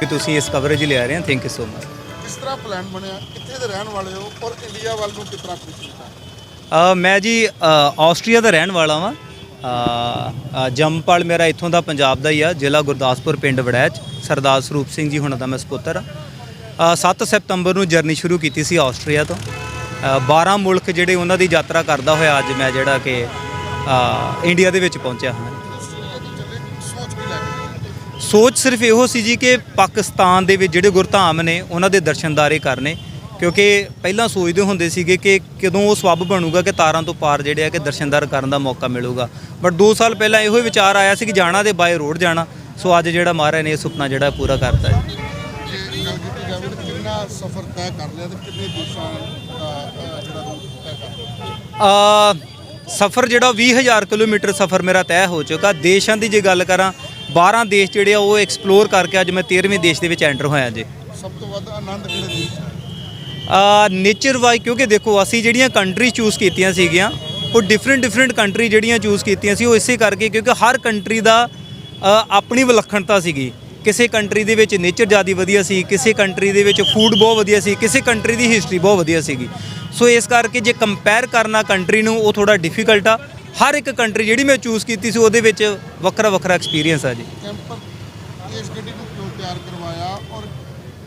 ਕਿ ਤੁਸੀਂ ਇਸ ਕਵਰੇਜ ਲਿਆ ਰਹੇ ਹੋ? ਥੈਂਕ ਯੂ ਸੋ ਮਚ ਕਿਸ ਤਰ੍ਹਾਂ ਪਲਾਨ ਬਣਿਆ? ਕਿੱਥੇ ਦੇ ਰਹਿਣ ਵਾਲੇ ਹੋ? ਔਰ ਇੰਡੀਆ ਵੱਲ ਨੂੰ ਕਿਸ ਤਰ੍ਹਾਂ ਹੈ ਅ, ਮੈਂ ਜੀ ਅ, ਆਸਟਰੀਆ ਦਾ ਰਹਿਣ ਵਾਲਾ ਵਾਂ। ਅ, ਅ, ਜੰਮਪਲ ਮੇਰਾ ਇੱਥੋਂ ਦਾ ਪੰਜਾਬ ਦਾ ਹੀ ਆ ਜ਼ਿਲ੍ਹਾ ਗੁਰਦਾਸਪੁਰ ਪਿੰਡ ਵੜੈਚ। ਸਰਦਾਰ ਸਰੂਪ ਸਿੰਘ ਜੀ ਹੁਣਾਂ ਦਾ ਮੈਂ ਸਪੁੱਤਰ ਆ 7 ਸਤੰਬਰ ਨੂੰ ਜਰਨੀ ਸ਼ੁਰੂ ਕੀਤੀ ਸੀ ਆਸਟਰੀਆ ਤੋਂ। ਅ, 12 ਮੁਲਕ ਜਿਹੜੇ ਉਹਨਾਂ ਦੀ ਯਾਤਰਾ ਕਰਦਾ ਹੋਇਆ ਅੱਜ ਮੈਂ ਜਿਹੜਾ ਕਿ ਅ, ਇੰਡੀਆ ਦੇ ਵਿੱਚ ਪਹੁੰਚਿਆ ਹਾਂ। ਸੋਚ ਸਿਰਫ ਇਹੋ ਸੀ ਜੀ ਕਿ ਪਾਕਿਸਤਾਨ ਦੇ ਵਿੱਚ ਜਿਹੜੇ ਗੁਰਧਾਮ ਨੇ ਉਹਨਾਂ ਦੇ ਦਰਸ਼ਨਦਾਰੇ ਕਰਨੇ। ਕਿਉਂਕਿ ਪਹਿਲਾਂ ਸੋਚਦੇ ਹੁੰਦੇ ਸੀਗੇ ਕਿ ਕਦੋਂ ਉਹ ਸਬੱਬ ਬਣੂਗਾ ਕਿ ਤਾਰਾਂ ਤੋਂ ਪਾਰ ਜਿਹੜੇ ਆ ਕਿ ਦਰਸ਼ਨਦਾਰ ਕਰਨ ਦਾ ਮੌਕਾ ਮਿਲੂਗਾ। ਬਟ 2 ਸਾਲ ਪਹਿਲਾਂ ਇਹੋ ਹੀ ਵਿਚਾਰ ਆਇਆ ਸੀ ਕਿ ਜਾਣਾ ਤੇ ਬਾਏ ਰੋਡ ਜਾਣਾ। ਸੋ ਅੱਜ ਜਿਹੜਾ ਮਹਾਰਾਜ ਨੇ ਇਹ ਸੁਪਨਾ ਜਿਹੜਾ ਪੂਰਾ ਕਰਤਾ ਹੈ ਕਿੰਨਾ ਸਫ਼ਰ ਤੈਅ ਕਰ ਲਿਆ ਤੇ ਕਿੰਨੇ ਦੇਸ਼ਾਂ ਦਾ ਅਹ, ਜਿਹੜਾ ਰੂਟ ਤੈਅ ਕਰ ਲਿਆ? ਅ ਸਫ਼ਰ ਜਿਹੜਾ 20000 ਕਿਲੋਮੀਟਰ ਸਫ਼ਰ ਮੇਰਾ ਤੈਅ ਹੋ ਚੁੱਕਾ। ਦੇਸ਼ਾਂ ਦੀ ਜੇ ਗੱਲ ਕਰਾਂ 12 ਦੇਸ਼ ਜਿਹੜੇ ਆ ਉਹ ਐਕਸਪਲੋਰ ਕਰਕੇ ਅੱਜ ਮੈਂ 13ਵੇਂ ਦੇਸ਼ ਦੇ ਵਿੱਚ ਐਂਟਰ ਹੋਇਆ ਜੀ। ਸਭ ਤੋਂ ਵੱਧ ਆਨੰਦ ਕਿਹੜੇ ਦੇਸ਼ ਆ ਨੇਚਰ ਵਾਈ ਕਿਉਂਕਿ ਦੇਖੋ ਅਸੀਂ ਜਿਹੜੀਆਂ ਕੰਟਰੀ ਚੂਜ਼ ਕੀਤੀਆਂ ਸੀਗੀਆਂ ਉਹ ਡਿਫਰੈਂਟ ਡਿਫਰੈਂਟ ਕੰਟਰੀ ਜਿਹੜੀਆਂ ਚੂਜ਼ ਕੀਤੀਆਂ ਸੀ ਉਹ ਇਸੇ ਕਰਕੇ ਕਿਉਂਕਿ ਹਰ ਕੰਟਰੀ ਦਾ ਆਪਣੀ ਵਿਲੱਖਣਤਾ ਸੀਗੀ। ਕਿਸੇ ਕੰਟਰੀ ਦੇ ਵਿੱਚ ਨੇਚਰ ਜ਼ਿਆਦਾ ਵਧੀਆ ਸੀ ਕਿਸੇ ਕੰਟਰੀ ਦੇ ਵਿੱਚ ਫੂਡ ਬਹੁਤ ਵਧੀਆ ਸੀ ਕਿਸੇ ਕੰਟਰੀ ਦੀ ਹਿਸਟਰੀ ਬਹੁਤ ਵਧੀਆ ਸੀਗੀ। ਸੋ ਇਸ ਕਰਕੇ ਜੇ ਕੰਪੇਅਰ ਕਰਨਾ ਕੰਟਰੀ ਨੂੰ ਉਹ ਥੋੜਾ ਡਿਫਿਕਲਟ ਆ। ਹਰ ਇੱਕ ਕੰਟਰੀ ਜਿਹੜੀ ਮੈਂ ਚੂਜ਼ ਕੀਤੀ ਸੀ ਉਹਦੇ ਵਿੱਚ ਵੱਖਰਾ ਵੱਖਰਾ ਐਕਸਪੀਰੀਅੰਸ ਆ ਜੀ। ਕੈਂਪਰ ਇਸ ਗੱਡੀ ਨੂੰ ਕਿਉਂ ਤਿਆਰ ਕਰਵਾਇਆ ਔਰ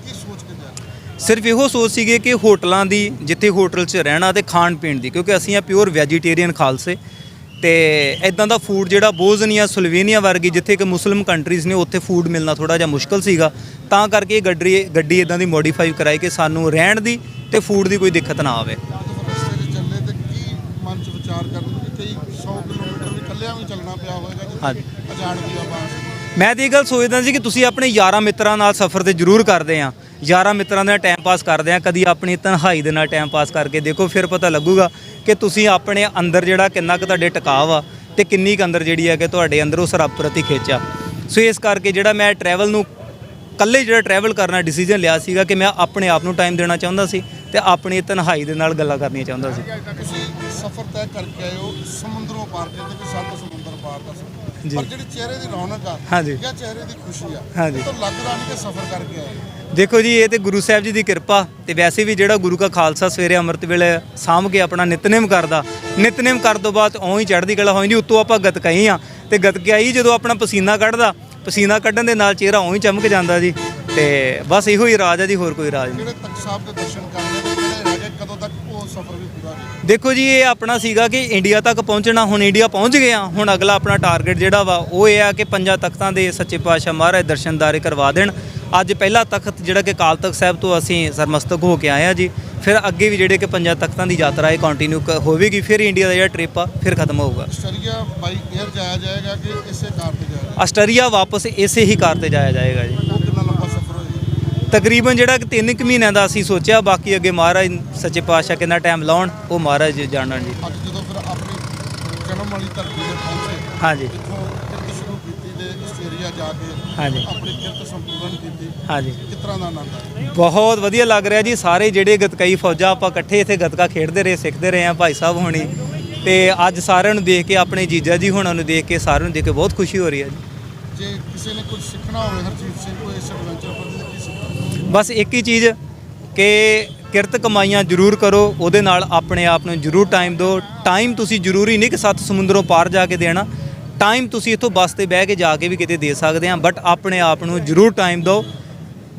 ਕੀ ਸੋਚ ਕੇ ਤਿਆਰ ਸਿਰਫ ਇਹੋ ਸੋਚ ਸੀਗੇ ਕਿ ਹੋਟਲਾਂ ਦੀ ਜਿੱਥੇ ਹੋਟਲ 'ਚ ਰਹਿਣਾ ਤੇ ਖਾਣ ਪੀਣ ਦੀ ਕਿਉਂਕਿ ਅਸੀਂ ਆ ਪਿਓਰ ਵੈਜੀਟੇਰੀਅਨ ਖਾਲਸੇ। ਤੇ ਇਦਾਂ ਦਾ ਫੂਡ ਜਿਹੜਾ ਬੋਜ਼ਨੀਆ ਸਲੋਵੇਨੀਆ ਵਰਗੀ ਜਿੱਥੇ ਕਿ ਮੁਸਲਿਮ ਕੰਟਰੀਜ਼ ਨੇ ਉੱਥੇ ਫੂਡ ਮਿਲਣਾ ਥੋੜਾ ਜਿਹਾ ਮੁਸ਼ਕਲ ਸੀਗਾ। ਤਾਂ ਕਰਕੇ ਇਹ ਗੱਡੀ ਗੱਡੀ ਇਦਾਂ ਦੀ ਮੋਡੀਫਾਈ ਕਰਾਈ ਕਿ ਸਾਨੂੰ ਰਹਿਣ ਦੀ ਤੇ ਫੂਡ ਦੀ ਕੋਈ ਦਿੱਕਤ ਨਾ ਆਵੇ ਜਦੋਂ ਰਸਤੇ 'ਚ ਚੱਲੇ ਤੇ ਕੀ ਮਨ 'ਚ ਵਿਚਾਰ ਕਰਦੇ ਕਿ ਕਈ 100 ਵੀ ਚੱਲਣਾ ਪਿਆ ਹੋਵੇਗਾ ਹਾਂਜੀ। ਮੈਂ ਤੇ ਇਹ ਗੱਲ ਸੋਚਦਾ ਸੀ ਕਿ ਤੁਸੀਂ ਆਪਣੇ ਯਾਰਾਂ ਮਿੱਤਰਾਂ ਨਾਲ ਸਫ਼ਰ ਤੇ ਜ਼ਰੂਰ ਕਰਦੇ ਆ। ਯਾਰਾਂ ਮਿੱਤਰਾਂ ਦੇ ਨਾਲ ਟਾਈਮ ਪਾਸ ਕਰਦੇ ਆ ਕਦੀ ਆਪਣੀ ਤਨਹਾਈ ਦੇ ਨਾਲ ਟਾਈਮ ਪਾਸ ਕਰਕੇ ਦੇਖੋ ਫਿਰ ਪਤਾ ਲੱਗੂਗਾ ਕਿ ਤੁਸੀਂ ਆਪਣੇ ਅੰਦਰ ਜਿਹੜਾ ਕਿੰਨਾ ਕੁ ਤੁਹਾਡੇ ਟਿਕਾਵ ਆ ਤੇ ਕਿੰਨੀ ਕੁ ਅੰਦਰ ਜਿਹੜੀ ਹੈ ਕਿ ਤੁਹਾਡੇ ਅੰਦਰ ਉਸ ਰੱਬ ਪ੍ਰਤੀ ਖਿੱਚ ਸੋ ਇਸ ਕਰਕੇ ਜਿਹੜਾ ਮੈਂ ਟਰੈਵਲ ਨੂੰ ਕੱਲੇ ਜਿਹੜਾ ਟਰੈਵਲ ਕਰਨਾ ਡਿਸੀਜਨ ਲਿਆ ਸੀਗਾ ਕਿ ਮੈਂ ਆਪਣੇ ਆਪ ਨੂੰ ਟਾਈਮ ਦੇਣਾ ਚਾਹੁੰਦਾ ਸੀ ਤੇ ਆਪਣੀ ਤਨਹਾਈ ਦੇ ਨਾਲ ਗੱਲਾਂ ਕਰਨੀਆਂ ਚਾਹੁੰਦਾ ਸੀ। ਤੁਸੀਂ ਸਫ਼ਰ ਤੈਅ ਕਰਕੇ ਆਏ ਹੋ ਸਮੁੰਦਰੋਂ ਪਾਰ ਕਹਿੰਦੇ ਕਿ ਸੱਤ ਸਮੁੰਦਰ ਪਾਰ ਦਾ ਸਫ਼ਰ ਜੀ। ਪਰ ਜਿਹੜੀ ਚਿਹਰੇ ਦੀ ਰੌਣਕ ਆ। ਜਾਂ ਚਿਹਰੇ ਦੀ ਖੁਸ਼ੀ ਆ ਹਾਂਜੀ। ਤਾਂ ਲੱਗਦਾ ਨਹੀਂ ਕਿ ਸਫ਼ਰ ਕਰਕੇ ਆਏ। ਦੇਖੋ ਜੀ ਇਹ ਤੇ ਗੁਰੂ ਸਾਹਿਬ ਜੀ ਦੀ ਕਿਰਪਾ ਤੇ ਵੈਸੇ ਵੀ ਜਿਹੜਾ ਗੁਰੂ ਕਾ ਖਾਲਸਾ ਸਵੇਰੇ ਅੰਮ੍ਰਿਤ ਵੇਲੇ ਸਾਂਭ ਕੇ ਆਪਣਾ ਨਿਤਨੇਮ ਕਰਦਾ ਨਿਤਨੇਮ ਕਰਨ ਤੋਂ ਬਾਅਦ ਓਂ ਹੀ ਚੜ੍ਹਦੀ ਕਲਾ ਹੋ ਜਾਂਦੀ ਉੱਤੋਂ ਆਪਾਂ ਗਤਕਾਈ ਆ ਤੇ ਗਤਕਾਈ ਜਦੋਂ ਆਪਣਾ ਪਸੀਨਾ ਕੱਢਦਾ ਪਸੀਨਾ ਕੱਢਣ ਦੇ ਨਾਲ ਚਿਹਰਾ ਓਂ ਹੀ ਚਮਕ ਜਾਂਦਾ ਜੀ ਤੇ ਬਸ ਇਹੋ ਹੀ ਰਾਜ ਹੈ ਜੀ ਹੋਰ ਕੋਈ ਰਾਜ ਨਹੀਂ ਜਿਹੜੇ ਤਖਤ ਸਾਹਿਬ ਦੇ ਦਰਸ਼ਨ ਕਰਨੇ ਤੇ ਜਿਹੜੇ ਰਹਿ ਗਏ ਕਦੋਂ ਤੱਕ ਉਹ ਸਫ਼ਰ ਵੀ ਪੂਰਾ ਹੋਵੇ ਦੇਖੋ ਜੀ ਇਹ ਆਪਣਾ ਸੀਗਾ ਕਿ ਇੰਡੀਆ ਤੱਕ ਪਹੁੰਚਣਾ ਹੁਣ ਇੰਡੀਆ ਪਹੁੰਚ ਗਏ ਆ। ਹੁਣ ਅਗਲਾ ਆਪਣਾ ਟਾਰਗੇਟ ਜਿਹੜਾ ਵਾ ਉਹ ਇਹ ਆ ਕਿ ਪੰਜਾਂ ਤਖਤਾਂ ਦੇ ਸੱਚੇ ਪਾਤਸ਼ਾਹ ਮਹਾਰਾਜ ਦਰਸ਼ਨਦਾਰੇ ਕਰਵਾ ਦੇਣ। ਅੱਜ ਪਹਿਲਾ ਤਖਤ ਜਿਹੜਾ ਕਿ ਕਾਲ ਤਖਤ ਸਾਹਿਬ ਤੋਂ ਅਸੀਂ ਸਰਮਸਤਕ ਹੋ ਕੇ ਆਏ ਆ ਜੀ। ਫਿਰ ਅੱਗੇ ਵੀ ਜਿਹੜੇ ਕਿ ਪੰਜਾਂ ਤਖਤਾਂ ਦੀ ਯਾਤਰਾ ਇਹ ਕੰਟੀਨਿਊ ਹੋਵੇਗੀ ਫਿਰ ਇੰਡੀਆ ਦਾ ਜਿਹੜਾ ਟ੍ਰਿਪ ਆ ਫਿਰ ਖਤਮ ਹੋਊਗਾ। ਆਸਟਰੀਆ ਬਾਈ 에ਅਰ ਜਾਇਆ ਜਾਏਗਾ ਕਿ ਇਸੇ ਕਾਰ ਤੇ ਜਾਏਗਾ? ਆਸਟਰੀਆ ਵਾਪਸ ਇਸੇ ਹੀ ਕਾਰ ਤੇ ਜਾਇਆ ਜਾਏਗਾ ਜੀ ਉਹ ਕਿੰਨਾ ਲੰਬਾ ਸਫ਼ਰ ਹੋਏਗਾ ਤਕਰੀਬਨ ਜਿਹੜਾ ਕਿ 3 ਕੁ ਮਹੀਨਿਆਂ ਦਾ ਅਸੀਂ ਸੋਚਿਆ ਬਾਕੀ ਅੱਗੇ ਮਹਾਰਾਜ ਸੱਚੇ ਪਾਤਸ਼ਾਹ ਕਿੰਨਾ ਟਾਈਮ ਲਾਉਣ ਉਹ ਮਹਾਰਾਜ ਜਾਣਨ ਜੀ। ਅੱਜ ਜਦੋਂ ਫਿਰ ਆਪਣੀ ਜਨਮ ਵਾਲੀ ਧਰਤੀ ਤੇ ਪਹੁੰਚੇ ਹਾਂਜੀ। ਇੱਥੋਂ ਕਿਰਤ ਸ਼ੁਰੂ ਕੀਤੀ ਤੇ ਆਸਟ੍ਰੇਲੀਆ ਜਾ ਕੇ ਹਾਂਜੀ। ਆਪਣੀ ਕਿਰਤ ਸੰਪੂਰਨ ਕੀਤੀ ਹਾਂਜੀ। ਕਿਸ ਤਰ੍ਹਾਂ ਦਾ ਆਨੰਦ ਆਇਆ? ਬਹੁਤ ਵਧੀਆ ਲੱਗ ਰਿਹਾ ਜੀ। ਸਾਰੇ ਜਿਹੜੇ ਗਤਕਈ ਫੌਜਾਂ ਆਪਾਂ ਇਕੱਠੇ ਇੱਥੇ ਗਤਕਾ ਖੇਡਦੇ ਰਹੇ ਸਿੱਖਦੇ ਰਹੇ ਆ ਭਾਈ ਸਾਹਿਬ ਹੋਣੀ। ਤੇ ਅੱਜ ਸਾਰਿਆਂ ਨੂੰ ਦੇਖ ਕੇ ਆਪਣੇ ਜੀਜਾ ਜੀ ਹੁਣਾਂ ਨੂੰ ਦੇਖ ਕੇ ਸਾਰਿਆਂ ਨੂੰ ਦੇਖ ਕੇ ਬਹੁਤ ਖੁਸ਼ੀ ਹੋ ਰਹੀ ਹੈ ਜੀ। ਜੇ ਕਿਸੇ ਨੇ ਕੁਝ ਸਿੱਖਣਾ ਹੋਵੇ ਹਰਜੀਤ ਸਿੰਘ ਕੋਲ ਇਸ ਐਡਵੈਂਚਰ ਪਰ ਬਸ ਇੱਕ ਹੀ ਚੀਜ਼ ਕਿ ਕਿਰਤ ਕਮਾਈਆਂ ਜ਼ਰੂਰ ਕਰੋ, ਉਹਦੇ ਨਾਲ ਆਪਣੇ ਆਪ ਨੂੰ ਜ਼ਰੂਰ ਟਾਈਮ ਦਿਓ। ਟਾਈਮ ਤੁਸੀਂ ਜ਼ਰੂਰੀ ਨਹੀਂ ਕਿ ਸੱਤ ਸਮੁੰਦਰੋਂ ਪਾਰ ਜਾ ਕੇ ਦੇਣਾ। ਟਾਈਮ ਤੁਸੀਂ ਇੱਥੋਂ ਬੱਸ ਤੇ ਬਹਿ ਕੇ ਜਾ ਕੇ ਵੀ ਕਿਤੇ ਦੇ ਸਕਦੇ ਆ ਬਟ ਆਪਣੇ ਆਪ ਨੂੰ ਜ਼ਰੂਰ ਟਾਈਮ ਦਿਓ।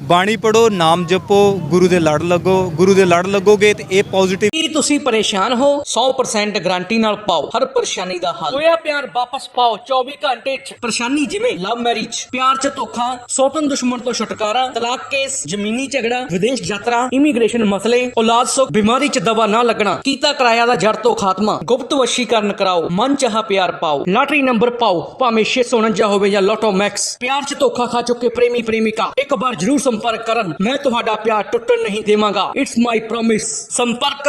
ਬਾਣੀ ਪੜੋ ਨਾਮ ਜਪੋ, ਗੁਰੂ ਦੇ ਲੜ ਲੱਗੋ। ਗੁਰੂ ਦੇ ਲੜ ਲੱਗੋਗੇ ਤੇ ਇਹ ਪੋਜ਼ਿਟਿਵ ਤੁਸੀਂ ਪਰੇਸ਼ਾਨ ਹੋ 100% ਗਾਰੰਟੀ ਨਾਲ ਪਾਓ। ਹਰ ਪਰੇਸ਼ਾਨੀ ਦਾ ਹੱਲ। ਹੋਇਆ ਪਿਆਰ ਵਾਪਸ ਪਾਓ 24 ਘੰਟੇ ਚ। ਪਰੇਸ਼ਾਨੀ ਜਿਵੇਂ ਲਵ ਮੈਰਿਜ ਪਿਆਰ ਚ ਧੋਖਾ ਸੋਤਨ ਦੁਸ਼ਮਣ ਤੋਂ ਛੁਟਕਾਰਾ ਤਲਾਕ ਕੇਸ ਜ਼ਮੀਨੀ ਝਗੜਾ ਵਿਦੇਸ਼ ਯਾਤਰਾ ਇਮੀਗ੍ਰੇਸ਼ਨ ਮਸਲੇ ਔਲਾਦ ਸੁੱਖ ਬਿਮਾਰੀ ਚ ਦਵਾ ਨਾ ਲੱਗਣਾ ਕੀਤਾ ਕਿਰਾਇਆ ਦਾ ਜੜ ਤੋਂ ਖਾਤਮਾ ਗੁਪਤ ਵਸ਼ੀਕਰਨ ਕਰਾਓ ਮਨ ਚਾਹਾ ਪਿਆਰ ਪਾਓ ਲਾਟਰੀ ਨੰਬਰ ਪਾਓ ਭਾਵੇਂ 649 ਹੋਵੇ ਜਾਂ ਲੋਟੋ ਮੈਕਸ ਪਿਆਰ ਚ ਧੋਖਾ ਖਾ ਚੁੱਕੇ ਪ੍ਰੇਮੀ ਪ੍ਰੇਮਿਕਾ ਇੱਕ ਵਾਰ ਜਰੂਰ ਸੰਪਰਕ ਕਰਨ ਮੈਂ ਤੁਹਾਡਾ ਪਿਆਰ ਟੁੱਟਣ ਨਹੀਂ ਦੇਵਾਂਗਾ। ਇਟਸ ਮਾਈ ਪ੍ਰੋਮਿਸ ਸੰਪਰਕ